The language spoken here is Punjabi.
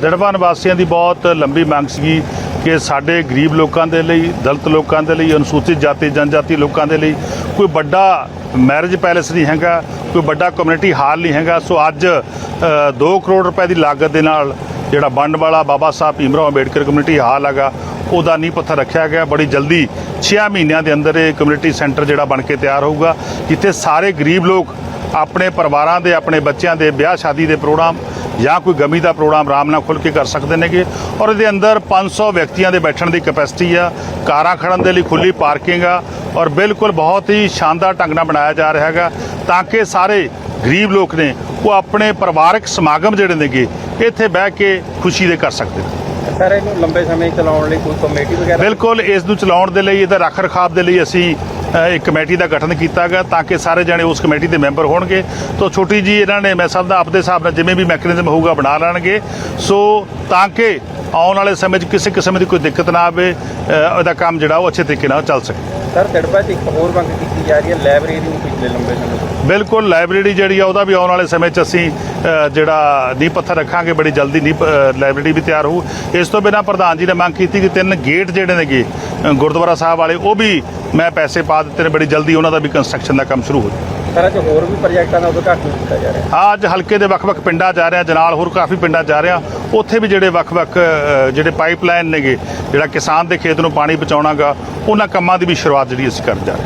ਜੜਵਾ ਨਿਵਾਸੀਆਂ ਦੀ ਬਹੁਤ ਲੰਬੀ ਮੰਗ ਸੀਗੀ ਕਿ ਸਾਡੇ ਗਰੀਬ ਲੋਕਾਂ ਦੇ ਲਈ, ਦਲਿਤ ਲੋਕਾਂ ਦੇ ਲਈ, ਅਨੁਸੂਚਿਤ ਜਾਤੀ, ਜਨਜਾਤੀ ਲੋਕਾਂ ਦੇ ਲਈ ਕੋਈ ਵੱਡਾ ਮੈਰਿਜ ਪੈਲੇਸ ਨਹੀਂ ਹੈਗਾ, ਕੋਈ ਵੱਡਾ ਕਮਿਊਨਿਟੀ ਹਾਲ ਨਹੀਂ ਹੈਗਾ। ਸੋ ਅੱਜ 2 ਕਰੋੜ ਰੁਪਏ ਦੀ ਲਾਗਤ ਦੇ ਨਾਲ ਜਿਹੜਾ ਬੰਡ ਵਾਲਾ ਬਾਬਾ ਸਾਹਿਬ ਭੀਮਰਾਓ ਅੰਬੇਡਕਰ ਕਮਿਊਨਿਟੀ ਹਾਲ ਹੈਗਾ, ਉਹਦਾ ਨੀਂਹ ਪੱਥਰ ਰੱਖਿਆ ਗਿਆ। ਬੜੀ ਜਲਦੀ 6 ਮਹੀਨਿਆਂ ਦੇ ਅੰਦਰ ਇਹ ਕਮਿਊਨਿਟੀ ਸੈਂਟਰ ਜਿਹੜਾ ਬਣ ਕੇ ਤਿਆਰ ਹੋਊਗਾ, ਜਿੱਥੇ ਸਾਰੇ ਗਰੀਬ ਲੋਕ ਆਪਣੇ ਪਰਿਵਾਰਾਂ ਦੇ, ਆਪਣੇ ਬੱਚਿਆਂ ਦੇ ਵਿਆਹ ਸ਼ਾਦੀ ਦੇ ਪ੍ਰੋਗਰਾਮ ਜਾਂ ਕੋਈ ਗਮੀ ਦਾ ਪ੍ਰੋਗਰਾਮ ਆਰਾਮ ਨਾਲ ਖੁੱਲ ਕੇ ਕਰ ਸਕਦੇ ਨੇਗੇ। ਔਰ ਇਹਦੇ ਅੰਦਰ 500 ਵਿਅਕਤੀਆਂ ਦੇ ਬੈਠਣ ਦੀ ਕੈਪੈਸਿਟੀ ਆ। ਕਾਰਾਂ ਖੜਨ ਦੇ ਲਈ ਖੁੱਲੀ ਪਾਰਕਿੰਗ ਆ। ਔਰ ਬਿਲਕੁਲ ਬਹੁਤ ਹੀ ਸ਼ਾਨਦਾਰ ਢੰਗ ਨਾਲ ਬਣਾਇਆ ਜਾ ਰਿਹਾ ਹੈਗਾ ਤਾਂ ਕਿ ਸਾਰੇ ਗਰੀਬ ਲੋਕ ਨੇ ਉਹ ਆਪਣੇ ਪਰਿਵਾਰਕ ਸਮਾਗਮ ਜਿਹੜੇ ਨੇਗੇ ਇੱਥੇ ਬਹਿ ਕੇ ਖੁਸ਼ੀ ਦੇ ਕਰ ਸਕਦੇ ਨੇ। ਸਰ ਇਹਨੂੰ ਲੰਬੇ ਸਮੇਂ ਚਲਾਉਣ ਲਈ ਕੋਈ ਕਮੇਟੀ ਵਗੈਰਾ ਬਿਲਕੁਲ ਇਸ ਨੂੰ ਚਲਾਉਣ ਦੇ ਲਈ ਇਹਦਾ ਰੱਖ ਰਖਾਵ ਦੇ ਲਈ ਅਸੀਂ ਇੱਕ ਕਮੇਟੀ ਦਾ ਗਠਨ ਕੀਤਾ ਗਿਆ ਤਾਂ ਕਿ ਸਾਰੇ ਜਣੇ ਉਸ ਕਮੇਟੀ ਦੇ ਮੈਂਬਰ ਹੋਣਗੇ। ਤੋਂ ਛੋਟੀ ਜੀ ਇਹਨਾਂ ਨੇ ਮੈਂ ਸਭ ਦਾ ਆਪਦੇ ਹਿਸਾਬ ਨਾਲ ਜਿਵੇਂ ਵੀ ਮੈਕੈਨਿਜ਼ਮ ਹੋਊਗਾ ਬਣਾ ਲੈਣਗੇ। ਸੋ ਤਾਂ ਕਿ ਆਉਣ ਵਾਲੇ ਸਮੇਂ 'ਚ ਕਿਸੇ ਕਿਸਮ ਦੀ ਕੋਈ ਦਿੱਕਤ ਨਾ ਆਵੇ ਅ, ਉਹਦਾ ਕੰਮ ਜਿਹੜਾ ਉਹ ਅੱਛੇ ਤਰੀਕੇ ਨਾਲ ਚੱਲ ਸਕੇ। ਸਰ ਤੜਪਾ 'ਚ ਇੱਕ ਹੋਰ ਮੰਗ ਕੀਤੀ ਜਾ ਰਹੀ ਹੈ ਲਾਇਬ੍ਰੇਰੀ ਨੂੰ ਪਿਛਲੇ ਲੰਬੇ ਸਮੇਂ ਤੋਂ। ਬਿਲਕੁਲ ਲਾਇਬ੍ਰੇਰੀ ਜਿਹੜੀ ਆ ਉਹਦਾ ਵੀ ਆਉਣ ਵਾਲੇ ਸਮੇਂ 'ਚ ਅਸੀਂ ਜਿਹੜਾ ਨੀਂਹ ਪੱਥਰ ਰੱਖਾਂਗੇ ਬੜੀ ਜਲਦੀ ਨੀਂਹ ਲਾਇਬ੍ਰੇਰੀ ਵੀ ਤਿਆਰ ਹੋਊ। ਇਸ ਤੋਂ ਬਿਨਾਂ ਪ੍ਰਧਾਨ ਜੀ ਨੇ ਮੰਗ ਕੀਤੀ ਕਿ ਤਿੰਨ ਗੇਟ ਜਿਹੜੇ ਨੇਗੇ ਗੁਰਦੁਆਰਾ ਸਾਹਿਬ ਵਾਲੇ ਉਹ ਵੀ ਮੈਂ ਪੈਸੇ ਪਾ ਦਿੱਤੇ ਨੇ ਬੜੀ ਜਲਦੀ ਉਹਨਾਂ ਦਾ ਵੀ ਕੰਸਟਰਕਸ਼ਨ ਦਾ ਕੰਮ ਸ਼ੁਰੂ ਹੋ ਜਾਊ। ਸਰ ਅੱਜ ਹੋਰ ਵੀ ਪ੍ਰੋਜੈਕਟਾਂ ਦਾ ਉਦਘਾਟਨ ਕੀਤਾ ਜਾ ਰਿਹਾ ਹੈ। ਅੱਜ ਹਲਕੇ ਦੇ ਵੱਖ-ਵੱਖ ਪਿੰਡਾਂ ਜਾ ਰਿਹਾ ਜਨਾਲ ਹੋਰ ਕਾਫੀ ਪਿੰਡਾਂ ਜਾ ਰਿਹਾ। ਉੱਥੇ ਵੀ ਜਿਹੜੇ ਵੱਖ-ਵੱਖ ਅ, ਜਿਹੜੇ ਪਾਈਪਲਾਈਨ ਨੇਗੇ ਜਿਹੜਾ ਕਿਸਾਨ ਦੇ ਖੇਤ ਨੂੰ ਪਾਣੀ ਪਹੁੰਚਾਉਣਾਗਾ ਉਹਨਾਂ ਕੰਮਾਂ ਦੀ ਵੀ ਸ਼ੁਰੂਆਤ ਜਿਹੜੀ ਅਸੀਂ ਕਰਨ ਜਾ ਰਹੇ ਹਾਂ।